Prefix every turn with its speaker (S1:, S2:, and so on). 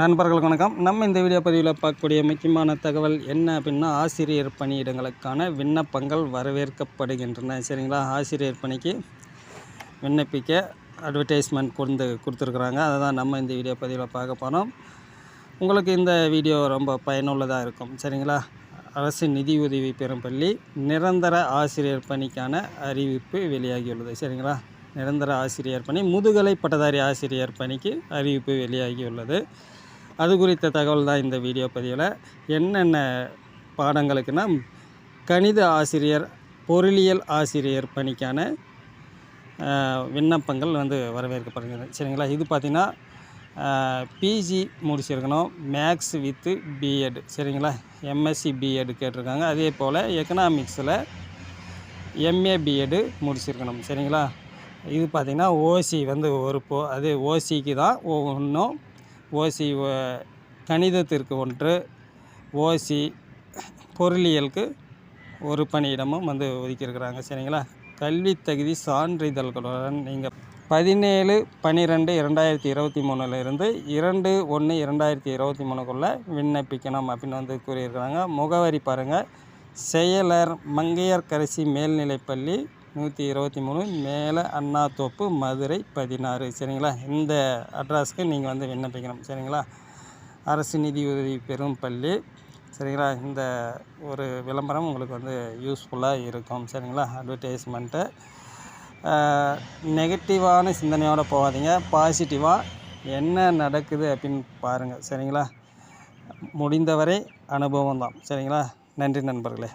S1: நண்பர்கள் வணக்கம். நம்ம இந்த வீடியோ பதிவில் பார்க்கக்கூடிய முக்கியமான தகவல் என்ன அப்படின்னா ஆசிரியர் பணியிடங்களுக்கான விண்ணப்பங்கள் வரவேற்கப்படுகின்றன. சரிங்களா? ஆசிரியர் பணிக்கு விண்ணப்பிக்க அட்வர்டைஸ்மெண்ட் கொண்டு கொடுத்துருக்குறாங்க. அதை தான் நம்ம இந்த வீடியோ பதிவில் பார்க்க போகிறோம் உங்களுக்கு இந்த வீடியோ ரொம்ப பயனுள்ளதாக இருக்கும். சரிங்களா? அரசு நிதி உதவி பெறும் பள்ளி நிரந்தர ஆசிரியர் பணிக்கான அறிவிப்பு வெளியாகியுள்ளது. சரிங்களா? நிரந்தர ஆசிரியர் பணி முதுகலை பட்டதாரி ஆசிரியர் பணிக்கு அறிவிப்பு வெளியாகியுள்ளது. அது குறித்த தகவல் தான் இந்த வீடியோ பதிவில். என்னென்ன பாடங்களுக்குன்னா கணித ஆசிரியர் பொருளியல் ஆசிரியர் பணிக்கான விண்ணப்பங்கள் வந்து வரவேற்கப்படுகிறது. சரிங்களா? இது பார்த்திங்கன்னா பிஜி முடிச்சிருக்கணும். மேக்ஸ் வித்து பிஎட் சரிங்களா? எம்எஸ்சி பிஎட் கேட்டிருக்காங்க. அதே போல் எக்கனாமிக்ஸில் எம்ஏ பிஎட் முடிச்சிருக்கணும். சரிங்களா? இது பார்த்திங்கன்னா ஓசி வந்து ஒரு போ அது ஓசிக்கு தான் ஒன்றும் ஓசி கணிதத்திற்கு ஒன்று ஓசி பொருளியலுக்கு ஒரு பணியிடமும் வந்து ஒதுக்கியிருக்கிறாங்க. சரிங்களா? கல்வி தகுதி சான்றிதழ்களுடன் நீங்கள் பதினேழு பன்னிரெண்டு இரண்டாயிரத்தி இருபத்தி மூணுலேருந்து இரண்டு ஒன்று இரண்டாயிரத்தி இருபத்தி மூணுக்குள்ளே விண்ணப்பிக்கணும் அப்படின்னு வந்து கூறியிருக்கிறாங்க. முகவரி பாருங்கள் செயலர் மங்கையர்கரசி மேல்நிலைப்பள்ளி நூற்றி இருபத்தி மூணு மேலே அண்ணாத்தோப்பு மதுரை பதினாறு. சரிங்களா? இந்த அட்ரஸ்க்கு நீங்கள் வந்து விண்ணப்பிக்கணும். சரிங்களா? அரசு நிதி உதவி பெறும் பள்ளி. சரிங்களா? இந்த ஒரு விளம்பரம் உங்களுக்கு வந்து யூஸ்ஃபுல்லாக இருக்கும். சரிங்களா? அட்வர்டைஸ்மெண்ட்டு நெகட்டிவான சிந்தனையோடு போகாதீங்க. பாசிட்டிவாக என்ன நடக்குது அப்படின்னு பாருங்கள் சரிங்களா? முடிந்தவரை அனுபவம் தான் சரிங்களா? நன்றி நண்பர்களே.